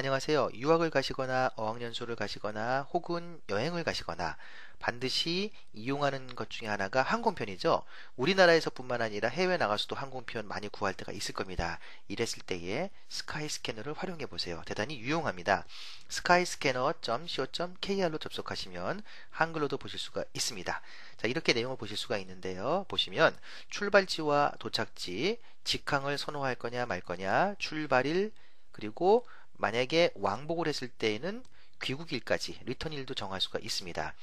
안녕하세요. 유학을 가시거나 어학연수를 가시거나 혹은 여행을 가시거나 반드시 이용하는 것 중에 하나가 항공편이죠. 우리나라에서 뿐만 아니라 해외 나가서도 항공편 많이 구할 때가 있을 겁니다. 이랬을 때에 스카이 스캐너를 활용해 보세요. 대단히 유용합니다. skyscanner.co.kr로 접속하시면 한글로도 보실 수가 있습니다. 자, 이렇게 내용을 보실 수가 있는데요. 보시면 출발지와 도착지, 직항을 선호할 거냐 말 거냐, 출발일, 그리고 만약에 왕복을 했을 때에는 귀국일까지 리턴일도 정할 수가 있습니다.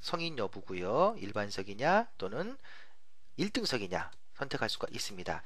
성인 여부고요. 일반석이냐 또는 1등석이냐 선택할 수가 있습니다.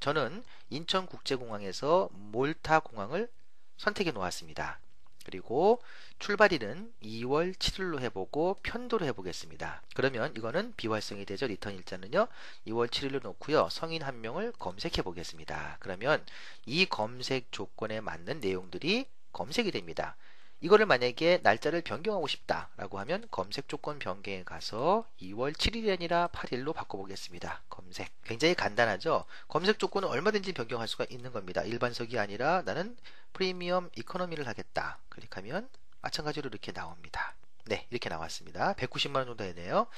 저는 인천국제공항에서 몰타 공항을 선택해 놓았습니다. 그리고 출발일은 2월 7일로 해보고 편도로 해보겠습니다. 그러면 이거는 비활성이 되죠. 리턴 일자는요. 2월 7일로 놓고요. 성인 한 명을 검색해 보겠습니다. 그러면 이 검색 조건에 맞는 내용들이 검색이 됩니다. 이거를 만약에 날짜를 변경하고 싶다라고 하면 검색 조건 변경에 가서 2월 7일이 아니라 8일로 바꿔보겠습니다. 검색. 굉장히 간단하죠? 검색 조건은 얼마든지 변경할 수가 있는 겁니다. 일반석이 아니라 나는 프리미엄 이코노미를 하겠다. 클릭하면 마찬가지로 이렇게 나옵니다. 네, 이렇게 나왔습니다. 190만원 정도 되네요.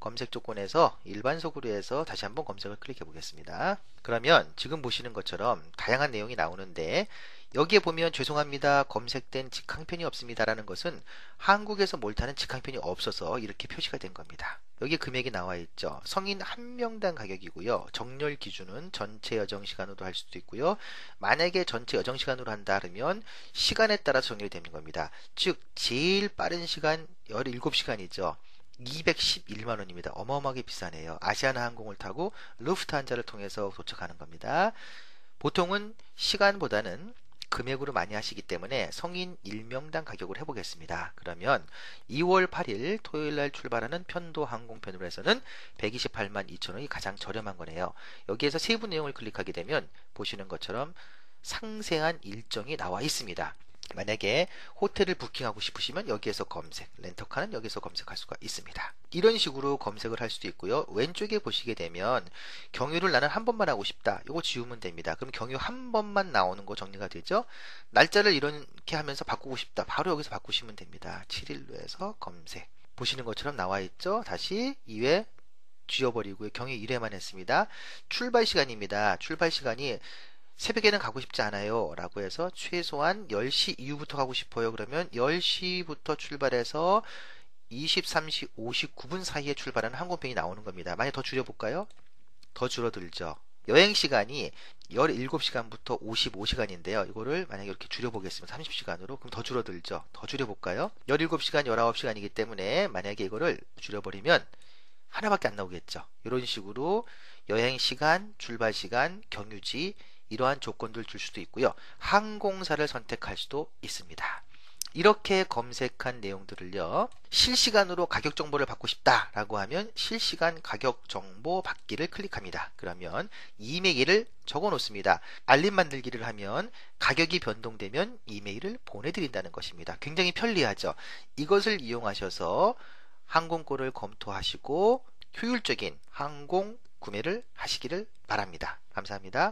검색 조건에서 일반석으로 해서 다시 한번 검색을 클릭해 보겠습니다. 그러면 지금 보시는 것처럼 다양한 내용이 나오는데 여기에 보면 죄송합니다. 검색된 직항편이 없습니다. 라는 것은 한국에서 몰타는 직항편이 없어서 이렇게 표시가 된 겁니다. 여기 금액이 나와 있죠. 성인 한 명당 가격이고요. 정렬 기준은 전체 여정 시간으로 할 수도 있고요. 만약에 전체 여정 시간으로 한다 그러면 시간에 따라서 정렬이 되는 겁니다. 즉 제일 빠른 시간 17시간이죠. 211만 원입니다. 어마어마하게 비싸네요. 아시아나 항공을 타고 루프트한자를 통해서 도착하는 겁니다. 보통은 시간보다는 금액으로 많이 하시기 때문에 성인 1명당 가격을 해보겠습니다. 그러면 2월 8일 토요일 날 출발하는 편도 항공편으로 해서는 128만 2천원이 가장 저렴한 거네요. 여기에서 세부 내용을 클릭하게 되면 보시는 것처럼 상세한 일정이 나와 있습니다. 만약에 호텔을 부킹하고 싶으시면 여기에서 검색, 렌터카는 여기서 검색할 수가 있습니다. 이런 식으로 검색을 할 수도 있고요. 왼쪽에 보시게 되면 경유를 나는 한 번만 하고 싶다. 이거 지우면 됩니다. 그럼 경유 한 번만 나오는 거 정리가 되죠. 날짜를 이렇게 하면서 바꾸고 싶다. 바로 여기서 바꾸시면 됩니다. 7일로 해서 검색. 보시는 것처럼 나와 있죠. 다시 2회 지워버리고요. 경유 1회만 했습니다. 출발 시간입니다. 출발 시간이 새벽에는 가고 싶지 않아요 라고 해서 최소한 10시 이후부터 가고 싶어요 그러면 10시부터 출발해서 23시 59분 사이에 출발하는 항공편이 나오는 겁니다 만약 더 줄여볼까요 더 줄어들죠 여행 시간이 17시간부터 55시간인데요. 이거를 만약에 이렇게 줄여보겠습니다. 30시간으로. 그럼 더 줄어들죠. 더 줄여볼까요? 17시간, 19시간이기 때문에 만약에 이거를 줄여버리면 하나밖에 안 나오겠죠. 이런 식으로 여행 시간, 출발 시간, 경유지, 이러한 조건들 줄 수도 있고요. 항공사를 선택할 수도 있습니다. 이렇게 검색한 내용들을요. 실시간으로 가격 정보를 받고 싶다라고 하면 실시간 가격 정보 받기를 클릭합니다. 그러면 이메일을 적어 놓습니다. 알림 만들기를 하면 가격이 변동되면 이메일을 보내드린다는 것입니다. 굉장히 편리하죠. 이것을 이용하셔서 항공권을 검토하시고 효율적인 항공 구매를 하시기를 바랍니다. 감사합니다.